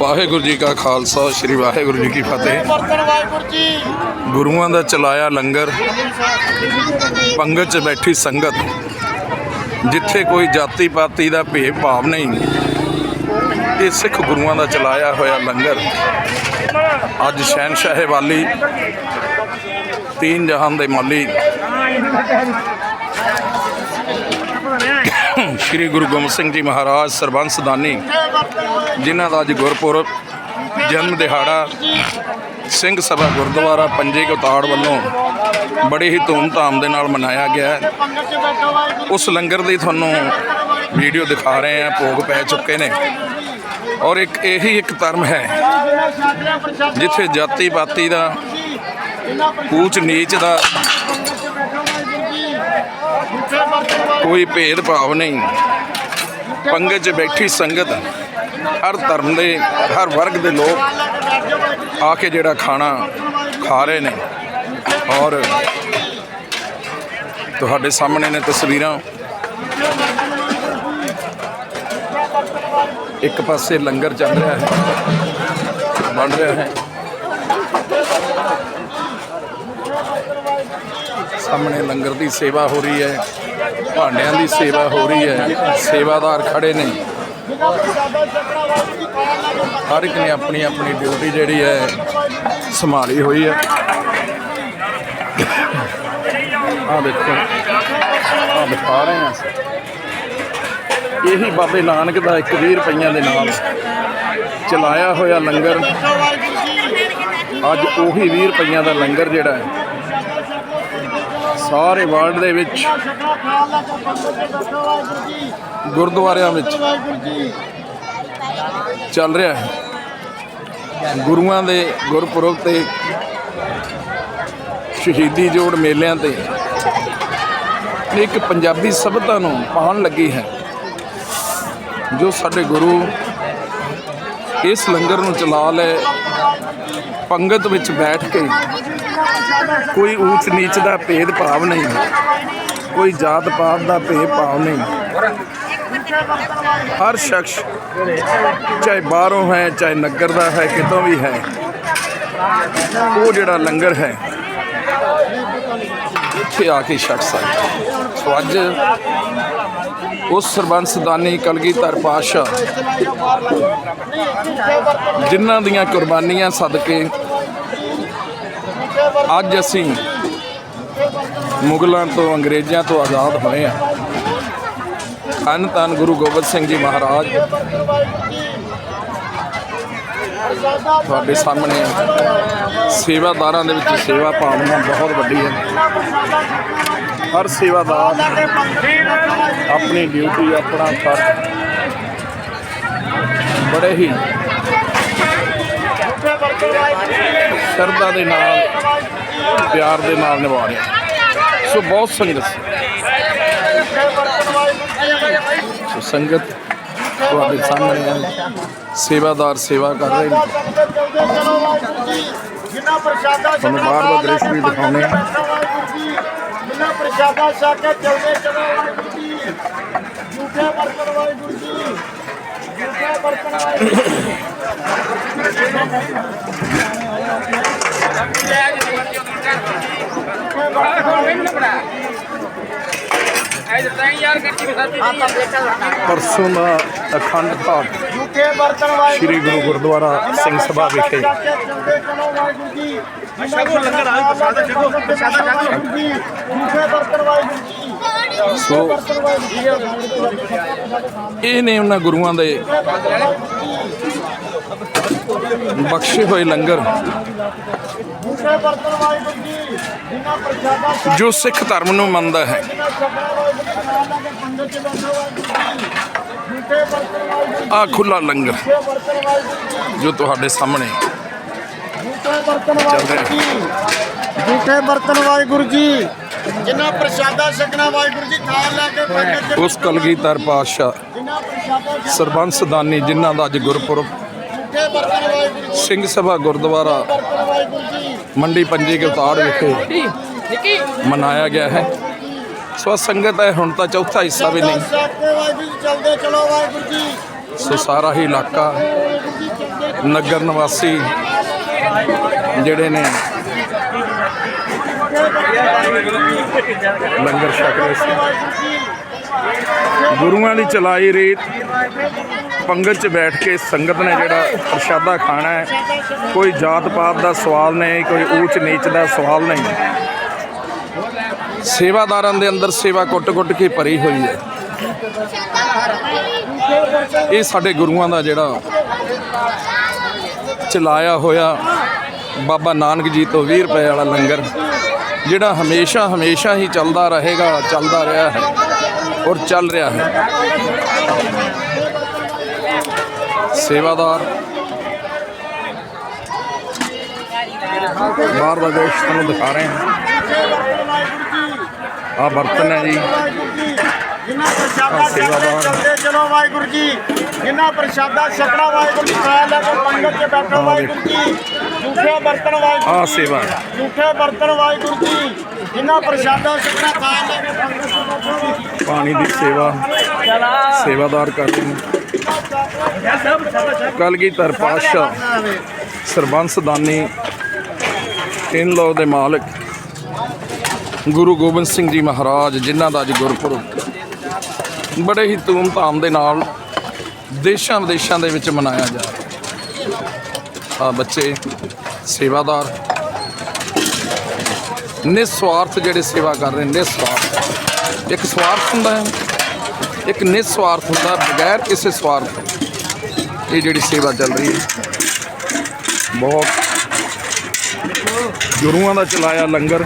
ਵਾਹਿਗੁਰੂ ਜੀ ਕਾ ਖਾਲਸਾ, ਸ੍ਰੀ ਵਾਹਿਗੁਰੂ ਜੀ ਕੀ ਫਤਿਹ। ਗੁਰੂਆਂ ਦਾ ਚਲਾਇਆ ਲੰਗਰ, ਪੰਗਤ 'ਚ ਬੈਠੀ ਸੰਗਤ, ਜਿੱਥੇ ਕੋਈ ਜਾਤੀ ਪਾਤੀ ਦਾ ਭੇਦ ਭਾਵ ਨਹੀਂ। ਇਹ ਸਿੱਖ ਗੁਰੂਆਂ ਦਾ ਚਲਾਇਆ ਹੋਇਆ ਲੰਗਰ। ਅੱਜ ਸ਼ਹਿਨशाह ਵਾਲੀ, ਤੀਨ ਜਹਾਨ ਦੇ ਮਾਲੀ ਸ੍ਰੀ ਗੁਰੂ ਗੋਬਿੰਦ ਸਿੰਘ ਜੀ ਮਹਾਰਾਜ, ਸਰਬੰਸ ਦਾਨੀ, ਜਿਨ੍ਹਾਂ ਦਾ ਅੱਜ ਗੁਰਪੁਰਬ ਜਨਮ ਦਿਹਾੜਾ ਸਿੰਘ ਸਭਾ ਗੁਰਦੁਆਰਾ ਪੰਜੇ ਕੌਤਾੜ ਵੱਲੋਂ ਬੜੇ ਹੀ ਧੂਮ-ਧਾਮ ਦੇ ਨਾਲ ਮਨਾਇਆ ਗਿਆ ਉਸ ਲੰਗਰ ਦੀ ਤੁਹਾਨੂੰ ਵੀਡੀਓ ਦਿਖਾ ਰਹੇ ਹਾਂ, ਭੋਗ ਪੈ ਚੁੱਕੇ ਨੇ। ਔਰ ਇੱਕ ਇਹੀ ਇੱਕ ਧਰਮ ਹੈ, ਜਿੱਥੇ ਜਾਤੀ ਪਾਤੀ ਦਾ ਇਹਨਾਂ ਊਚ ਨੀਚ ਦਾ ਪੰਗਤ ਚ ਬੈਠੋ ਵਾਹਿਗੁਰੂ ਜੀ ਜਿੱਥੇ ਬਰਤਨ ਵਾਹਿਗੁਰੂ ਕੋਈ ਭੇਦ ਭਾਵ ਨਹੀਂ। ਪੰਗਤ 'ਚ ਬੈਠੀ ਸੰਗਤ, ਹਰ ਧਰਮ ਦੇ, ਹਰ ਵਰਗ ਦੇ ਲੋਕ ਆ ਕੇ ਜਿਹੜਾ ਖਾਣਾ ਖਾ ਰਹੇ ਨੇ। ਔਰ ਤੁਹਾਡੇ ਸਾਹਮਣੇ ਨੇ ਤਸਵੀਰਾਂ। ਇੱਕ ਪਾਸੇ ਲੰਗਰ ਚੱਲ ਰਿਹਾ ਹੈ ਬਣ ਰਿਹਾ ਹੈ। ਸਾਹਮਣੇ ਲੰਗਰ ਦੀ ਸੇਵਾ ਹੋ ਰਹੀ ਹੈ। ਭਾਂਡਿਆਂ ਦੀ ਸੇਵਾ ਹੋ ਰਹੀ ਹੈ। ਸੇਵਾਦਾਰ ਖੜੇ ਨੇ। ਹਰ ਇੱਕ ਨੇ ਆਪਣੀ ਆਪਣੀ ਡਿਊਟੀ ਜਿਹੜੀ ਹੈ, ਸੰਭਾਲੀ ਹੋਈ ਹੈ। ਆ ਦੇਖੋ ਆ ਦਿਖਾ ਰਹੇ ਹਾਂ ਇਹੀ ਬਾਬੇ ਨਾਨਕ ਦਾ ਇੱਕ 20 ਰੁਪਈਆਂ ਦੇ ਨਾਲ ਚਲਾਇਆ ਹੋਇਆ ਲੰਗਰ। ਅੱਜ ਉਹੀ 20 ਰੁਪਈਆਂ ਦਾ ਲੰਗਰ ਜਿਹੜਾ ਹੈ ਸਾਰੇ ਵਰਲਡ ਦੇ ਵਿੱਚ। ਗੁਰਦੁਆਰਿਆਂ ਵਿੱਚ ਚੱਲ ਰਿਹਾ ਹੈ। ਗੁਰੂਆਂ ਦੇ ਗੁਰਪੁਰਬ ਤੇ, ਸ਼ਹੀਦੀ ਜੋੜ ਮੇਲਿਆਂ ਤੇ ਇੱਕ ਪੰਜਾਬੀ ਸਭਿਅਤਾ ਨੂੰ ਪਾਉਣ ਲੱਗੀ ਹੈ, ਜੋ ਸਾਡੇ ਗੁਰੂ ਇਸ ਲੰਗਰ ਨੂੰ ਚਲਾ ਲੈ। ਪੰਗਤ ਵਿੱਚ ਬੈਠ ਕੇ ਕੋਈ ਊਚ ਨੀਚ ਦਾ ਭੇਦ ਭਾਵ ਨਹੀਂ। ਕੋਈ ਜਾਤ ਪਾਤ ਦਾ ਭੇਦ ਭਾਵ ਨਹੀਂ। ਹਰ ਸ਼ਖਸ ਚਾਹੇ ਬਾਹਰੋਂ ਹੈ, ਚਾਹੇ ਨਗਰ ਦਾ ਹੈ, ਕਿਤੋਂ ਵੀ ਹੈ, ਉਹ ਜਿਹੜਾ ਲੰਗਰ ਹੈ ਇੱਥੇ ਆ ਕੇ ਛਕ ਸਕਦਾ ਸੋ ਅੱਜ ਉਸ ਸਰਬੰਸ ਦਾਨੀ ਕਲਗੀਧਰ ਪਾਤਸ਼ਾਹ ਜਿਨ੍ਹਾਂ ਦੀਆਂ ਕੁਰਬਾਨੀਆਂ ਸਦਕੇ ਅੱਜ ਅਸੀਂ ਮੁਗਲਾਂ ਤੋਂ ਅੰਗਰੇਜ਼ਾਂ ਤੋਂ ਆਜ਼ਾਦ ਹੋਏ ਹਾਂ। ਧੰਨ ਧੰਨ ਗੁਰੂ ਗੋਬਿੰਦ ਸਿੰਘ ਜੀ ਮਹਾਰਾਜ। ਤੁਹਾਡੇ ਸਾਹਮਣੇ ਸੇਵਾਦਾਰਾਂ ਦੇ ਵਿੱਚ ਸੇਵਾ ਭਾਵਨਾ ਬਹੁਤ ਵੱਡੀ ਹੈ। ਹਰ ਸੇਵਾਦਾਰ ਆਪਣੀ ਡਿਊਟੀ ਆਪਣਾ ਫਰਜ਼ ਬੜੇ ਹੀ ਸ਼ਰਧਾ ਦੇ ਨਾਲ ਪਿਆਰ ਦੇ ਨਾਲ ਨਿਭਾ ਰਿਹਾ ਸੋ ਬਹੁਤ ਸੰਗਤ ਸੀ। ਸੰਗਤ ਤੁਹਾਡੇ ਸਾਹਮਣੇ ਹੈ ਸੇਵਾਦਾਰ ਸੇਵਾ ਕਰ ਰਹੇ ਨੇ ਜਿੰਨਾ ਪ੍ਰਸ਼ਾਦਾ ਤੁਹਾਨੂੰ ਬਾਹਰ ਦਾ ਦ੍ਰਿਸ਼ ਵੀ ਦਿਖਾਉਂਦੇ ਹਾਂ। ਪ੍ਰਸ਼ਾਦਾ ਛਕ ਕੇ ਚਲਦੇ ਚਲੋ ਵਾਹਿਗੁਰੂ ਜੀ। ਝੂਠੇ ਬਰਤਨ ਵਾਹਿਗੁਰੂ ਜੀ। ਝੂਠੇ ਬਰਤਨ ਵਾਹਿਗੁਰੂ ਜੀ। ਪਰਸੋਂ ਦਾ ਅਖੰਡ ਪਾਠ। ਸ੍ਰੀ ਗੁਰੂ ਗੁਰਦੁਆਰਾ ਸਿੰਘ ਸਭਾ ਵਿਖੇ। ਸੋ ਇਹ ਨੇ ਉਹਨਾਂ ਗੁਰੂਆਂ ਦੇ ਬਖਸ਼ੇ ਹੋਏ ਲੰਗਰ। ਜੀ ਸਿੱਖ ਧਰਮ ਨੂੰ ਮੰਨਦਾ ਹੈ। ਆ ਖੁੱਲਾ ਲੰਗਰ ਜੀ ਤੁਹਾਡੇ ਸਾਹਮਣੇ ਝੂਠੇ ਬਰਤਨ ਵਾਹਿਗੁਰੂ ਜੀ ਝੂਠੇ ਬਰਤਨ ਵਾਹਿਗੁਰੂ ਜੀ ਜਿੰਨਾ ਪ੍ਰਸ਼ਾਦਾ ਛਕਣਾ ਵਾਹਿਗੁਰੂ ਜੀ ਖਾਣ ਲੱਗੇ ਪੰਗਤ ਚ ਉਸ ਕਲਗੀਧਰ ਪਾਤਸ਼ਾਹ ਜਿੰਨਾ ਪ੍ਰਸ਼ਾਦਾ ਛਕ ਸਰਬੰਸ ਦਾਨੀ ਜਿਨ੍ਹਾਂ ਦਾ ਅੱਜ ਗੁਰਪੁਰਬ ਸਿੰਘ ਸਭਾ ਗੁਰਦੁਆਰਾ ਮੰਡੀ ਪੰਜੀ ਗਲਤਾੜ ਵਿਖੇ ਮਨਾਇਆ ਗਿਆ ਹੈ। ਸੋ ਸੰਗਤ ਹੈ ਹੁਣ ਤਾਂ ਚੌਥਾ ਹਿੱਸਾ ਵੀ ਨਹੀਂ। ਚਲਦੇ ਚਲੋ ਵਾਹਿਗੁਰੂ ਜੀ। ਸੋ ਸਾਰਾ ਹੀ ਇਲਾਕਾ ਨਗਰ ਨਿਵਾਸੀ ਜਿਹੜੇ ਨੇ ਲੰਗਰ ਛਕ ਰਹੇ ਸੀ। ਗੁਰੂਆਂ ਦੀ ਚਲਾਈ ਰੀਤ। ਪੰਗਤ 'ਚ ਬੈਠ ਕੇ ਸੰਗਤ ਨੇ ਜਿਹੜਾ ਪ੍ਰਸ਼ਾਦਾ ਖਾਣਾ ਹੈ, ਕੋਈ ਜਾਤ ਪਾਤ ਦਾ ਸਵਾਲ ਨਹੀਂ, ਕੋਈ ਊਚ ਨੀਚ ਦਾ ਸਵਾਲ ਨਹੀਂ। ਸੇਵਾਦਾਰਾਂ ਦੇ ਅੰਦਰ ਸੇਵਾ ਕੁੱਟ-ਕੁੱਟ ਕੇ ਭਰੀ ਹੋਈ ਹੈ। ਇਹ ਸਾਡੇ ਗੁਰੂਆਂ ਦਾ ਜਿਹੜਾ ਚਲਾਇਆ ਹੋਇਆ ਬਾਬਾ ਨਾਨਕ ਜੀ ਤੋਂ 20 ਰੁਪਏ ਵਾਲਾ ਲੰਗਰ, ਜਿਹੜਾ ਹਮੇਸ਼ਾ ਹਮੇਸ਼ਾ ਹੀ ਚੱਲਦਾ ਰਹੇਗਾ, ਚੱਲਦਾ ਰਿਹਾ ਹੈ ਔਰ ਚੱਲ ਰਿਹਾ ਹੈ। ਸੇਵਾਦਾਰ। ਬਾਹਰ ਦਾ ਦੇਸ਼ ਤੁਹਾਨੂੰ ਦਿਖਾ ਰਹੇ ਹਾਂ। ਆ ਬਰਤਨ ਹੈ ਜੀ। ਜਿੰਨਾ ਪ੍ਰਸ਼ਾਦਾ। ਚਲਦੇ ਚਲੋ ਵਾਹਿਗੁਰੂ ਜੀ। ਜਿੰਨਾ ਪ੍ਰਸ਼ਾਦਾ ਛਕਣਾ ਵਾਹਿਗੁਰੂ ਜੀ ਖਾ ਲੈ ਕੇ ਪੰਗਤ 'ਚ ਬੈਠੋ ਵਾਹਿਗੁਰੂ ਜੀ। ਝੂਠੇ ਬਰਤਨ ਵਾਹਿਗੁਰੂ ਜੀ। ਸੇਵਾ। ਝੂਠੇ ਬਰਤਨ ਵਾਹਿਗੁਰੂ ਜੀ। ਜਿੰਨਾ ਪ੍ਰਸ਼ਾਦਾ ਛਕਣਾ ਖਾ ਲੈ ਕੇ ਪੰਗਤ 'ਚ ਬੈਠੋ। ਪਾਣੀ ਦੀ ਸੇਵਾ। ਸੇਵਾਦਾਰ ਕਰ ਰਹੇ ਨੇ। ਕਲਗੀਧਰ ਪਾਤਸ਼ਾਹ ਸਰਬੰਸ ਦਾਨੀ ਤਿੰਨ ਲੋ ਦੇ ਮਾਲਕ ਗੁਰੂ ਗੋਬਿੰਦ ਸਿੰਘ ਜੀ ਮਹਾਰਾਜ ਜਿਨ੍ਹਾਂ ਦਾ ਅੱਜ ਗੁਰਪੁਰਬ ਬੜੇ ਹੀ ਧੂਮ-ਧਾਮ ਦੇ ਨਾਲ ਦੇਸ਼ਾਂ ਵਿਦੇਸ਼ਾਂ ਦੇ ਵਿੱਚ ਮਨਾਇਆ ਜਾ ਰਿਹਾ ਆ ਬੱਚੇ ਸੇਵਾਦਾਰ ਨਿਸਵਾਰਥ ਜਿਹੜੇ ਸੇਵਾ ਕਰ ਰਹੇ ਨੇ ਨਿਸਵਾਰਥ ਇੱਕ ਸਵਾਰਥ ਹੁੰਦਾ ਹੈ ਇੱਕ ਨਿਸਵਾਰਥ ਹੁੰਦਾ, ਬਗੈਰ ਕਿਸੇ ਸਵਾਰਥ ਇਹ ਜਿਹੜੀ ਸੇਵਾ ਚੱਲ ਰਹੀ ਹੈ। ਬਹੁਤ ਗੁਰੂਆਂ ਦਾ ਚਲਾਇਆ ਲੰਗਰ।